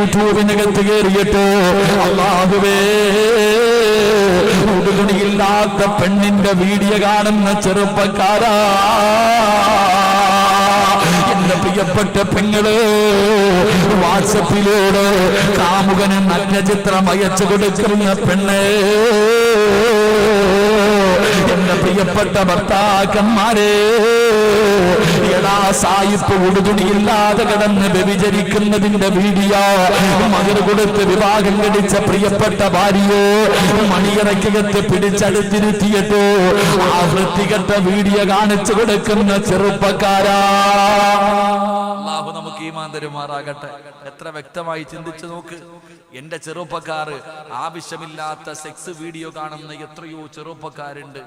യൂട്യൂബിനകത്ത് കയറിയിട്ട് അള്ളാഹുവേ ഉടുതുണിയില്ലാത്ത പെണ്ണിന്റെ വീഡിയോ കാണുന്ന ചെറുപ്പക്കാരാ. എന്റെ പ്രിയപ്പെട്ട പെങ്ങൾ വാട്സപ്പിലൂടെ കാമുകന് നല്ല ചിത്രം അയച്ചു കൊടുക്കുന്ന പെണ്ണ്. പ്രിയപ്പെട്ട ഭർത്താക്കന്മാരെ സായിപ്പ് ഉടുതുണിയില്ലാതെ കിടന്ന് വ്യഭിചരിക്കുന്നതിന്റെ വീഡിയോ മകർ കൊടുത്ത് വിവാഹം കടിച്ച പ്രിയപ്പെട്ട ഭാര്യയോ മണിയറക്കകത്ത് പിടിച്ചടുത്തിരുത്തിയിട്ട് ആ വൃത്തികെട്ട വീഡിയോ കാണിച്ചു കൊടുക്കുന്ന ചെറുപ്പക്കാരാ. നമുക്ക് ഈമാൻ എത്ര വ്യക്തമായി ചിന്തിച്ചു നോക്ക്. എന്റെ ചെറുപ്പക്കാർ ആവശ്യമില്ലാത്ത സെക്സ് വീഡിയോ കാണുന്ന എത്രയോ ചെറുപ്പക്കാരുണ്ട്.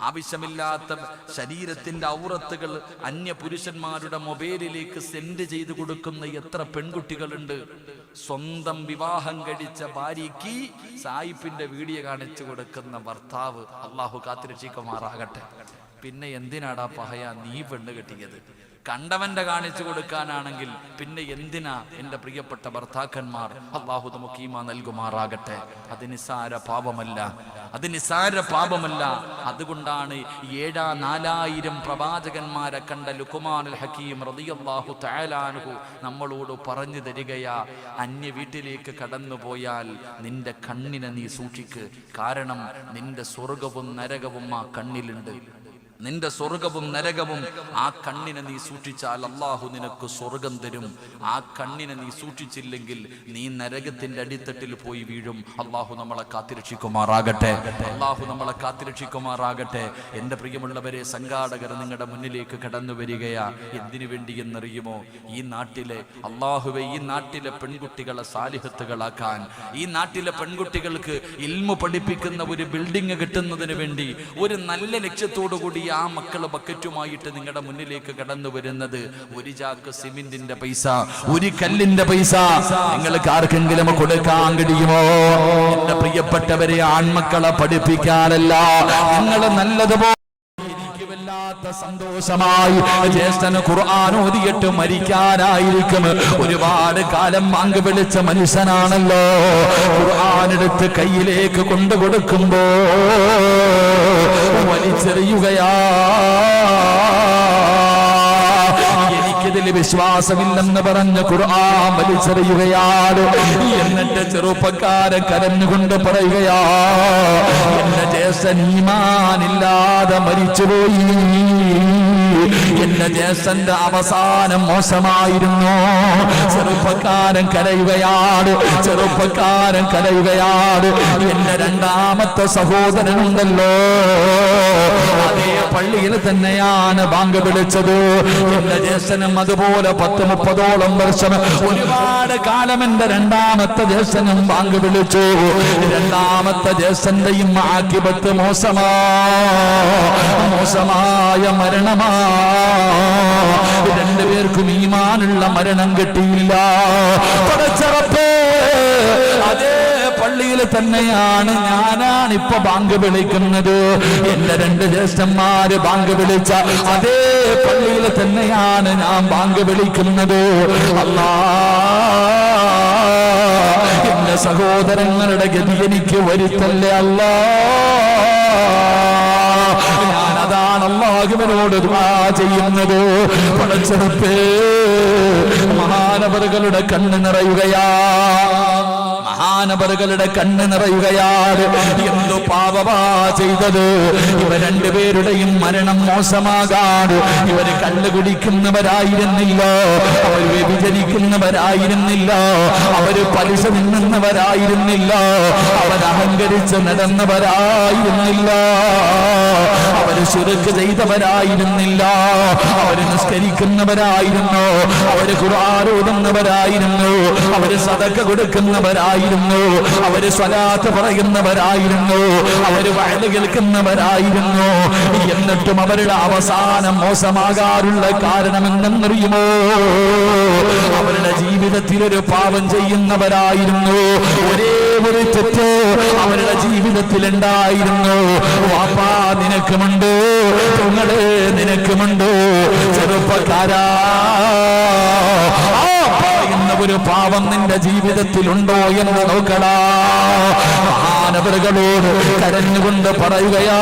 ആവശ്യമില്ലാത്ത ശരീരത്തിന്റെ ഔറത്തുകൾ അന്യ പുരുഷന്മാരുടെ മൊബൈലിലേക്ക് സെൻഡ് ചെയ്ത് കൊടുക്കുന്ന എത്ര പെൺകുട്ടികളുണ്ട്. സ്വന്തം വിവാഹം കഴിച്ച ഭാര്യയ്ക്ക് സായിപ്പിന്റെ വീഡിയോ കാണിച്ചു കൊടുക്കുന്ന ഭർത്താവ് അള്ളാഹു കാത്തിരക്ഷിക്കുമാറാകട്ടെ. പിന്നെ എന്തിനാടാ പഹയ നീ പെണ്ണ് കെട്ടിയത്? കണ്ടവന്റെ കാണിച്ചു കൊടുക്കാനാണെങ്കിൽ പിന്നെ എന്തിനാ എന്റെ പ്രിയപ്പെട്ട ഭർത്താക്കന്മാർ അള്ളാഹു നമുക്ക് ഈമ നൽകുമാറാകട്ടെ. അത് നിസാര പാപമല്ല. അത് നിസാര പാപമല്ല. അതുകൊണ്ടാണ് ഏഴാ നാലായിരം പ്രവാചകന്മാരെ കണ്ട ലുക്കുമാനുൽ ഹക്കീം റളിയല്ലാഹു തയാലാനുഹു നമ്മളോട് പറഞ്ഞു തരികയാ അന്യ വീട്ടിലേക്ക് കടന്നു പോയാൽ നിന്റെ കണ്ണിനെ നീ സൂക്ഷിക്ക്. കാരണം നിന്റെ സ്വർഗവും നരകവും ആ കണ്ണിലുണ്ട്. നിന്റെ സ്വർഗവും നരകവും ആ കണ്ണിനെ നീ സൂക്ഷിച്ചാൽ അള്ളാഹു നിനക്ക് സ്വർഗം തരും. ആ കണ്ണിനെ നീ സൂക്ഷിച്ചില്ലെങ്കിൽ നീ നരകത്തിന്റെ അടിത്തട്ടിൽ പോയി വീഴും. അള്ളാഹു നമ്മളെ കാത്തിരക്ഷിക്കുമാറാകട്ടെ. അള്ളാഹു നമ്മളെ കാത്തിരക്ഷിക്കുമാറാകട്ടെ. എന്റെ പ്രിയമുള്ളവരെ സംഘാടകർ നിങ്ങളുടെ മുന്നിലേക്ക് കടന്നു വരികയാ. എന്തിനു വേണ്ടി എന്നറിയുമോ? ഈ നാട്ടിലെ അള്ളാഹുവെ ഈ നാട്ടിലെ പെൺകുട്ടികളെ സാലിഹത്തുകളാക്കാൻ ഈ നാട്ടിലെ പെൺകുട്ടികൾക്ക് ഇൽമു പഠിപ്പിക്കുന്ന ഒരു ബിൽഡിംഗ് കിട്ടുന്നതിന് വേണ്ടി ഒരു നല്ല ലക്ഷ്യത്തോടു കൂടി ആ മക്കൾ ബക്കറ്റുമായിട്ട് നിങ്ങളുടെ മുന്നിലേക്ക് കടന്നു വരുന്നത് ഒരു ചാക്ക് സിമെന്റിന്റെ പൈസ ഒരു കല്ലിന്റെ പൈസ. നിങ്ങൾക്ക് ആർക്കെങ്കിലും കൊടുക്കാൻ കഴിയുമോ? എന്റെ പ്രിയപ്പെട്ടവരെ ആൺമക്കളെ പഠിപ്പിക്കാനല്ല നിങ്ങൾ നല്ലതുപോലെ സന്തോഷമായി ജ്യേഷ്ഠന് ഖുർആൻ ഓതിയിട്ട് മരിക്കാനായിരിക്കും. ഒരുപാട് കാലം മാങ്ക് വിളിച്ച മനുഷ്യനാണല്ലോ. ഖുർആൻ എടുത്ത് കയ്യിലേക്ക് കൊണ്ടു കൊടുക്കുമ്പോ വലിച്ചെറിയുകയാ എനിക്കിതിൽ വിശ്വാസമില്ലെന്ന് പറഞ്ഞ ഖുർആൻ വലിച്ചെറിയുകയാണ്. എന്നിട്ട് ചെറുപ്പക്കാരൻ കരഞ്ഞുകൊണ്ട് പറയുകയാ എന്റെ ജ്യേഷ്ഠൻ ഈമാനില്ലാതെ മരിച്ചുപോയി. എന്റെ ജ്യേഷ്ഠന്റെ അവസാനം മോശമായിരുന്നു. ചെറുപ്പക്കാരൻ കരയുകയാണ് ചെറുപ്പക്കാരൻ കരയുകയാണ് എന്റെ രണ്ടാമത്തെ സഹോദരൻ ഉണ്ടല്ലോ. അതേ പള്ളിയിൽ തന്നെയാണ് ബാങ്ക് വിളിച്ചത്. എന്റെ ജ്യേഷ്ഠനും അതുപോലെ പത്ത് മുപ്പതോളം വർഷം ഒരുപാട് കാലം എന്റെ രണ്ടാമത്തെ ജ്യേഷ്ഠനും ബാങ്ക് വിളിച്ചു. രണ്ടാമത്തെ ജ്യേഷ്ഠന്റെയും ആക്കിപത്ത് മോശമാ മോശമായ മരണമാ. രണ്ടുപേർക്കും ഈമാനുള്ള മരണം കിട്ടിയില്ല. അതേ പള്ളിയിൽ തന്നെയാണ് ഞാനാണ് ഇപ്പൊ ബാങ്ക് വിളിക്കുന്നത്. എന്റെ രണ്ട് ജ്യേഷ്ഠന്മാര് ബാങ്ക് വിളിച്ച അതേ പള്ളിയിൽ തന്നെയാണ് ഞാൻ ബാങ്ക് വിളിക്കുന്നത്. അല്ലാ എന്റെ സഹോദരങ്ങളുടെ ഗതി എനിക്ക് വരുത്തല്ലേ അല്ലാ. അള്ളാഹുവിനോട് ചെയ്യുന്നത് പടച്ചെടുപ്പേ. മഹാനവറുകളുടെ കണ്ണ് നിറയുകയാ. മഹാനവറുകളുടെ കണ്ണ് നിറയുകയാണ്. എന്തു പാപമാ ചെയ്തത്. ഇവ രണ്ടുപേരുടെയും മരണം മോശമാകാണ്. ഇവർ കണ്ണു കുടിക്കുന്നവരായിരുന്നില്ല. അവർ വ്യഭിചരിക്കുന്നവരായിരുന്നില്ല. അവർ പലിശ നിന്നുന്നവരായിരുന്നില്ല അവർ അഹങ്കരിച്ച് നടന്നവരായിരുന്നില്ല. അവർ ശുരക്ക് ചെയ്തവരായിരുന്നില്ല. അവർ നിസ്കരിക്കുന്നവരായിരുന്നു. അവർ കുറാരോടുന്നവരായിരുന്നു അവർ സതക്ക കൊടുക്കുന്നവരായിരുന്നു. അവർ സ്വലാത്ത് പറയുന്നവരായിരുന്നു. അവർ വയൽ കേൾക്കുന്നവരായിരുന്നു. എന്നിട്ടും അവരുടെ അവസാനം മോശമാകാറുള്ള കാരണം എന്തെന്നറിയുമോ അവരുടെ ജീവിതത്തിൽ ഒരു പാപം ചെയ്യുന്നവരായിരുന്നു. ഒരേ ഒരു തെറ്റ് അവരുടെ ജീവിതത്തിൽ ഉണ്ടായിരുന്നു. വാപ്പാ നിനക്കുമുണ്ട്. നിനക്കുമുണ്ട്. ചെറുപ്പക്കാരാ. പറയുന്ന ഒരു പാവം നിന്റെ ജീവിതത്തിലുണ്ടോ എന്ന് നോക്കടാ. മഹാനവറുകളോട് കരഞ്ഞുകൊണ്ട് പറയുകയാ.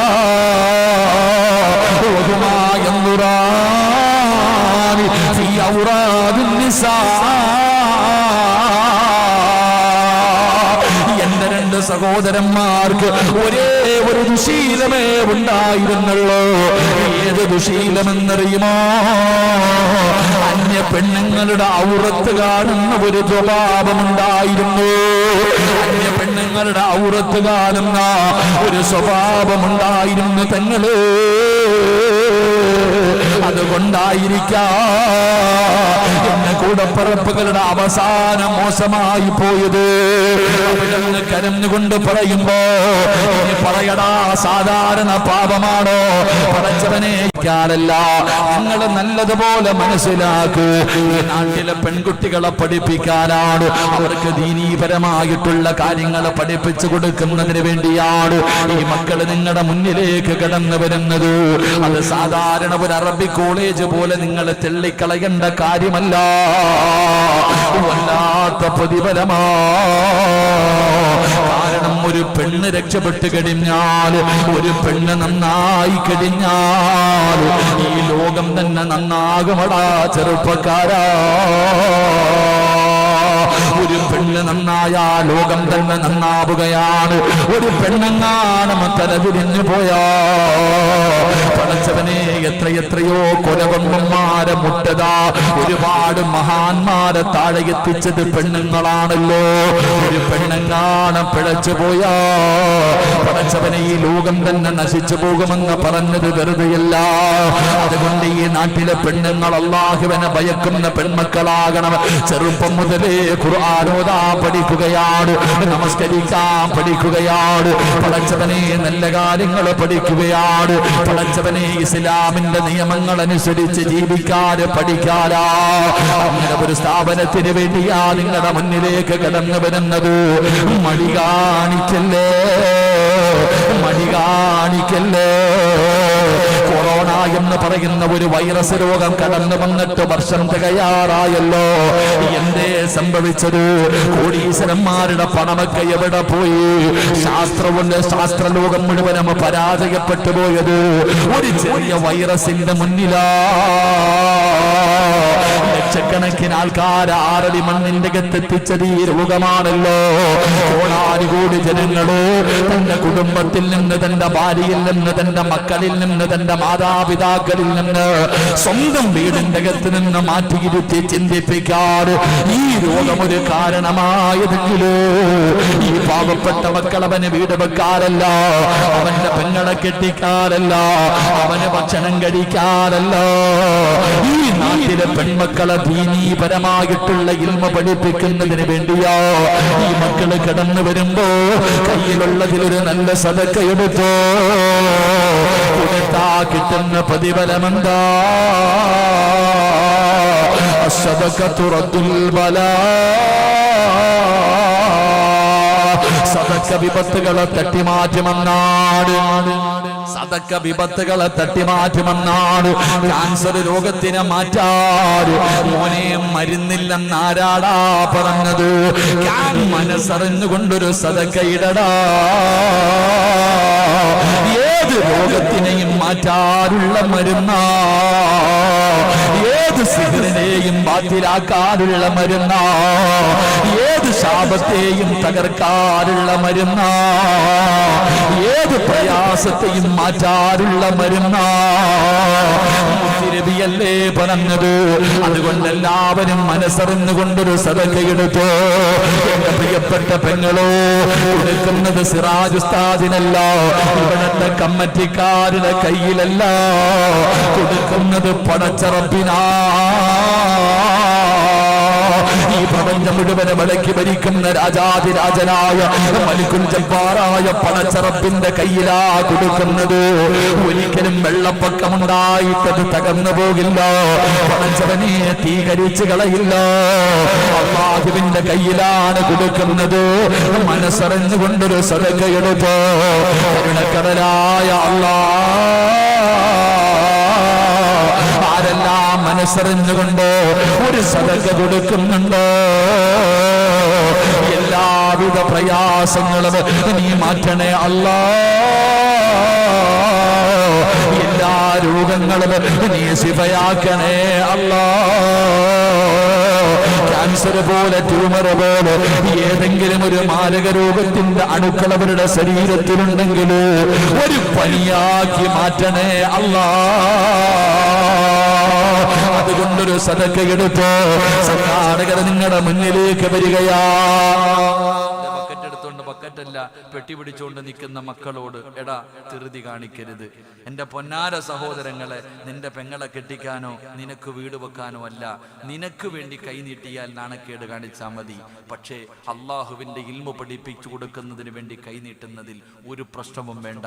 എന്റെ രണ്ട് സഹോദരന്മാർക്ക് ഒരേ ഒരു ദുശീലമേ ഉണ്ടായിരുന്നുള്ളൂ? ഏത് ദുശീലമെന്നറിയുമോ? അന്യ പെണ്ണുങ്ങളുടെ ഔറത്ത് കാണുന്ന ഒരു സ്വഭാവമുണ്ടായിരുന്നു. അന്യ പെണ്ണുങ്ങളുടെ ഔറത്ത് കാണുന്ന ഒരു സ്വഭാവമുണ്ടായിരുന്നു തങ്ങൾ. അതുകൊണ്ടായിരിക്കാം കൂടെ പറപ്പുകളുടെ അവസാനം മോശമായി പോയത്. കരഞ്ഞുകൊണ്ട് പറയുമ്പോ പറയടാ സാധാരണ പാപമാണോ? പടച്ചവനെ ാലല്ല നിങ്ങൾ നല്ലതുപോലെ മനസ്സിലാക്കൂ. ഈ നാട്ടിലെ പെൺകുട്ടികളെ പഠിപ്പിക്കാനാണ് അവർക്ക് ദീനീപരമായിട്ടുള്ള കാര്യങ്ങൾ പഠിപ്പിച്ചു കൊടുക്കുന്നതിന് വേണ്ടിയാണ് ഈ മക്കൾ നിങ്ങളുടെ മുന്നിലേക്ക് കടന്നു വരുന്നത്. അത് സാധാരണ ഒരു അറബി കോളേജ് പോലെ നിങ്ങൾ തെള്ളിക്കളയേണ്ട കാര്യമല്ല. വല്ലാത്ത പ്രതിഫലമാ. കാരണം ഒരു പെണ്ണ് രക്ഷപ്പെട്ട് കഴിഞ്ഞാൽ ഒരു പെണ്ണ് നന്നായി കഴിഞ്ഞാൽ ഈ ലോകം തന്നെ നന്നാകുമടാ ചെറുപ്പക്കാരാ. ഒരു പെണ്ണ് നന്നായാ ലോകം തന്നെ നന്നാവുകയാണ്. ഒരു പെണ്ണെങ്ങാനും തലതിരിഞ്ഞു പോയാ പടച്ചവനെ എത്രയെത്രയോ കൊലകൊമ്പന്മാരെ മുട്ടതാ ഒരുപാട് മഹാന്മാരെ താഴെ എത്തിച്ചത് പെണ്ണുങ്ങളാണല്ലോ. ഒരു പെണ്ണെങ്ങാനും പിഴച്ചു പോയാ? പടച്ചവനെ ഈ ലോകം തന്നെ നശിച്ചു പോകുമെന്ന് പറഞ്ഞത് വെറുതെയല്ല. അതുകൊണ്ട് ഈ നാട്ടിലെ പെണ്ണുങ്ങൾ അള്ളാഹുവിനെ ഭയക്കുന്ന പെൺമക്കളാകണം. ചെറുപ്പം മുതലേ ഖുർആാനോദാ പഠിക്കുകയാണ് നമസ്കരിക്കാൻ പഠിക്കുകയാണ്. പടച്ചവനെ നല്ല കാര്യങ്ങൾ പഠിക്കുകയാണ്. പടച്ചവനെ ഇസ്ലാമിന്റെ നിയമങ്ങൾ അനുസരിച്ച് ജീവിക്കാൻ പഠിക്കാനാ. അങ്ങനെ ഒരു സ്ഥാപനത്തിന് വേണ്ടിയാ നിങ്ങളുടെ മുന്നിലേക്ക് കടന്നു വരുന്നത്. മടി കാണിക്കല്ലേ? മടി കാണിക്കല്ലേ? എന്ന് പറയുന്ന ഒരു വൈറസ് രോഗം കടന്നു വന്നിട്ട് വർഷം തികയാറായല്ലോ. എന്തേ സംഭവിച്ചത്? കോടീശ്വരന്മാരുടെ പണമൊക്കെ എവിടെ പോയി? ശാസ്ത്രവും ശാസ്ത്രലോകം മുഴുവനും പരാജയപ്പെട്ടു പോയത്. ഒരു ചെറിയ വൈറസിന്റെ മുന്നിലാ. ലക്ഷക്കണക്കിന് ആൾക്കാർ ആറടി മണ്ണിന്റെ കത്തെത്തിച്ചത് ഈ രോഗമാണല്ലോ. കോടാനുകൂടി ജനങ്ങൾ തന്റെ കുടുംബത്തിൽ നിന്ന് തന്റെ ഭാര്യയിൽ നിന്ന് തന്റെ മക്കളിൽ നിന്ന് തന്റെ മാതാപിതാക്കളിൽ നിന്ന് സ്വന്തം വീടിന്റെ അകത്ത് നിന്ന് മാറ്റിയിരുത്തി ചിന്തിപ്പിക്കാറ് ഈ രോഗം ഒരു കാരണമായതെങ്കിലോ? ഈ പാവപ്പെട്ട മക്കൾ അവന് വീട് വെക്കാറല്ല അവന്റെ പെങ്ങളെ കെട്ടിക്കാറല്ല അവന് ഭക്ഷണം കഴിക്കാറല്ലോ ഈ നാട്ടിലെ പെൺമക്കളെ ദീനീപരമായിട്ടുള്ള ഇൽമ പഠിപ്പിക്കുന്നതിന് വേണ്ടിയോ? ഈ മക്കൾ കടന്നു വരുമ്പോ കയ്യിലുള്ളതിലൊരു നല്ല സതക്ക എടുത്തോ? കൊടുത്താ കിട്ടുന്ന പ്രതിഫലമെന്താ? സദക്കത്തു തുറത്തുൽ ബലാ. സദക്ക വിപത്തുകളെ തട്ടിമാറ്റുമെന്നാണ്. സദക്ക വിപത്തുകളെ തട്ടിമാറ്റുമെന്നാണ്. ക്യാൻസർ രോഗത്തിനെ മാറ്റാറ്. മോനെ മരുന്നില്ലെന്നാരാടാ പറഞ്ഞത്? മനസ്സറിഞ്ഞുകൊണ്ടൊരു സതക്ക ഇടടാ. ഏത് രോഗത്തിനെയും മാറ്റാറുള്ള മരുന്ന. ഏത് സിഗറിനെയും ബാത്തിലാക്കാറുള്ള മരുന്ന. ഏത് ശാപത്തെയും തകർക്കാറുള്ള മരുന്ന. ഏത് പ്രയാസത്തെയും മാറ്റാറുള്ള മരുന്നാ. മുത്തിരവിയല്ലേ പറഞ്ഞത്? അതുകൊണ്ട് എല്ലാവരും മനസ്സറിഞ്ഞുകൊണ്ടൊരു സദക്കയെടുത്തു എന്റെ പ്രിയപ്പെട്ട പെങ്ങളോ കൊടുക്കുന്നത് സിറാജുസ്താദിനല്ല ഇവിടത്തെ കമ്മറ്റിക്കാരുടെ കയ്യിലല്ല കൊടുക്കുന്നത് പടച്ചറപ്പിനാ പ്രപഞ്ചം മുഴുവനെ വിളക്കി ഭരിക്കുന്ന രാജാതിരാജനായ ജബ്ബാറായ പണച്ചറപ്പിന്റെ കയ്യിലാ കൊടുക്കുന്നത്. ഒരിക്കലും വെള്ളപ്പൊക്കമുണ്ടായിട്ടത് തകർന്നു പോകില്ല. പണച്ചവനെ തീകരിച്ചു കളയില്ല. അള്ളാഹുവിന്റെ കയ്യിലാണ് കൊടുക്കുന്നത്. മനസ്സറിഞ്ഞുകൊണ്ടൊരു സദക്കയെടുപ്പ് കടലായ അള്ളാ മനസ്സറിഞ്ഞുകൊണ്ട് ഒരു സദക കൊടുക്കുന്നുണ്ടോ? എല്ലാവിധ പ്രയാസങ്ങളും നീ മാറ്റണേ അല്ലാ. എല്ലാ രോഗങ്ങളും നീ ശിവയാക്കണേ അല്ലാ. ക്യാൻസർ പോലെ ട്യൂമർ പോലെ ഏതെങ്കിലും ഒരു മാരക രോഗത്തിന്റെ അണുക്കൾ അവരുടെ ശരീരത്തിലുണ്ടെങ്കിൽ ഒരു പനിയാക്കി മാറ്റണേ അല്ലാ. അതുകൊണ്ടൊരു സതക്ക എടുത്ത് സംഘാടകർ നിങ്ങളുടെ മുന്നിലേക്ക് വരികയാ. എടുത്തോണ്ട് ബക്കറ്റല്ല പെട്ടി പിടിച്ചുകൊണ്ട് നിൽക്കുന്ന മക്കളോട് എടാ തിരുതി കാണിക്കരുത്. എന്റെ പൊന്നാര സഹോദരങ്ങളെ നിന്റെ പെങ്ങളെ കെട്ടിക്കാനോ നിനക്ക് വീട് വെക്കാനോ അല്ല. നിനക്ക് വേണ്ടി കൈനീട്ടിയാൽ നാണക്കേട് കാണിച്ചാൽ മതി. പക്ഷേ അള്ളാഹുവിന്റെ ഇൽമു പഠിപ്പിച്ചു കൊടുക്കുന്നതിന് വേണ്ടി കൈനീട്ടുന്നതിൽ ഒരു പ്രശ്നവും വേണ്ട.